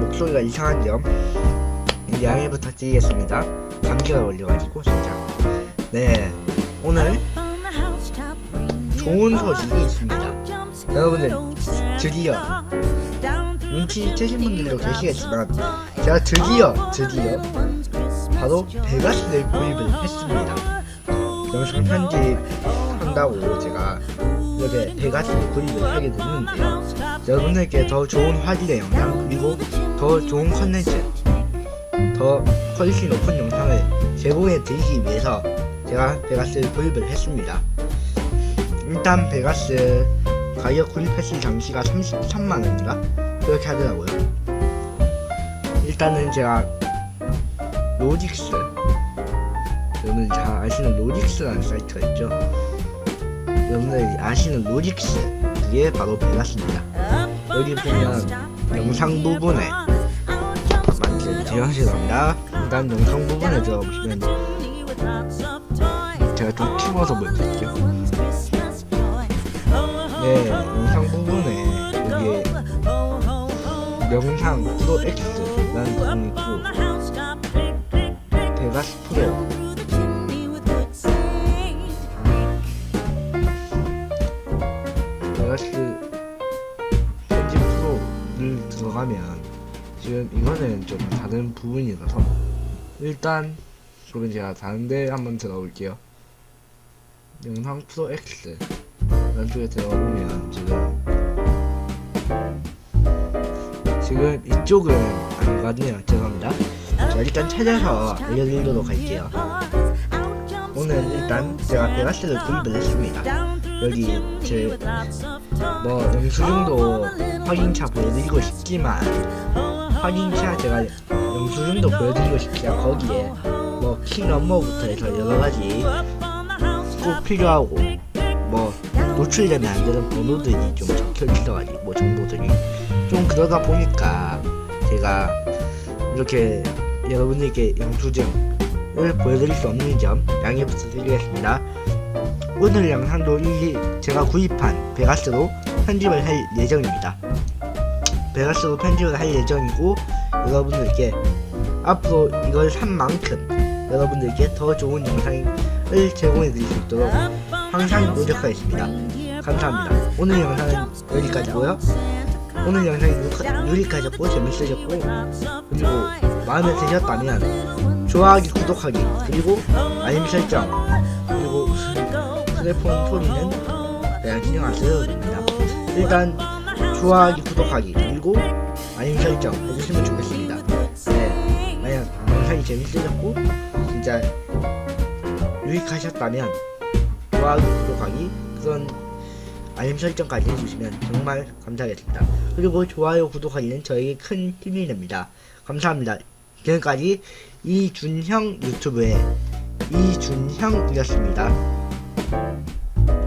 목소리가 이상한 점 양해 부탁드리겠습니다. 감기가 걸려가지고 진짜. 네, 오늘 좋은 소식이 있습니다. 여러분들 드디어 눈치채신 분들도 계시겠지만 제가 드디어 드디어 바로 베가스를 구입을 했습니다. 영상 편집 한다고 제가 이렇게 베가스를 구입을 하게 됐는데요. 여러분들께 더 좋은 화질의 영상 그리고 더 좋은 컨텐츠 더 퀄리티 높은 영상을 제공해 드리기 위해서 제가 베가스를 구입을 했습니다. 일단 베가스 가격 구입했을 당시가 33만 원인가 그렇게 하더라고요. 일단은 제가 로직스 여러분들 잘 아시는 로직스라는 사이트가 있죠. 여러분들이 아시는 로직스 그게 바로 베가스입니다. 여기 보면 영상 부분에 맞게 제어하시랍니다. 일단 영상 부분에 들어보시면 제가 좀 키워서 보여드릴게요. 네, 영상 부분에 여기 영상 프로 X라는 부분이 있고 베가스 프로 베가스 편집 프로를 들어가면 지금 이거는 좀 다른 부분이라서 일단 조금 제가 다른데 한번 들어볼게요. 영상 프로 X 왼쪽에 들어보면 지금 지금 이쪽은 아니거든요. 죄송합니다. 자 일단 찾아서 알려드리도록 할게요. 오늘 일단 제가 베가스를 구입을 했습니다. 여기 제뭐 영수증도 확인차 보여드리고 싶지만 확인차 제가 영수증도 보여드리고 싶지만 거기에 뭐키 넘버부터 해서 여러 가지 꼭 필요하고 뭐 노출되면 안 되는 번호들이 좀 적혀 있어가지고 뭐 정보들이 좀 그러다 보니까 제가 이렇게 여러분들께 영수증 을 보여드릴 수 없는 점 양해 부탁드리겠습니다. 오늘 영상도 이 제가 구입한 베가스로 편집을 할 예정입니다. 베가스로 편집을 할 예정이고 여러분들께 앞으로 이걸 산 만큼 여러분들께 더 좋은 영상을 제공해 드릴 수 있도록 항상 노력하겠습니다. 감사합니다. 오늘 영상은 여기까지고요. 오늘 영상이 유익하셨고 재밌으셨고 그리고 마음에 드셨다면 좋아하기, 구독하기 그리고 알림 설정 그리고 휴대폰 소리는 그냥 됩니다. 일단 좋아하기, 구독하기 그리고 알림 설정 해주시면 좋겠습니다. 네, 만약 영상이 재밌으셨고 진짜 유익하셨다면 좋아하기, 구독하기 그런 알림 설정까지 해주시면 정말 감사하겠습니다. 그리고 좋아요, 구독하기는 저에게 큰 힘이 됩니다. 감사합니다. 지금까지 이준형 유튜브의 이준형이었습니다.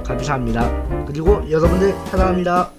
감사합니다. 그리고 여러분들 사랑합니다.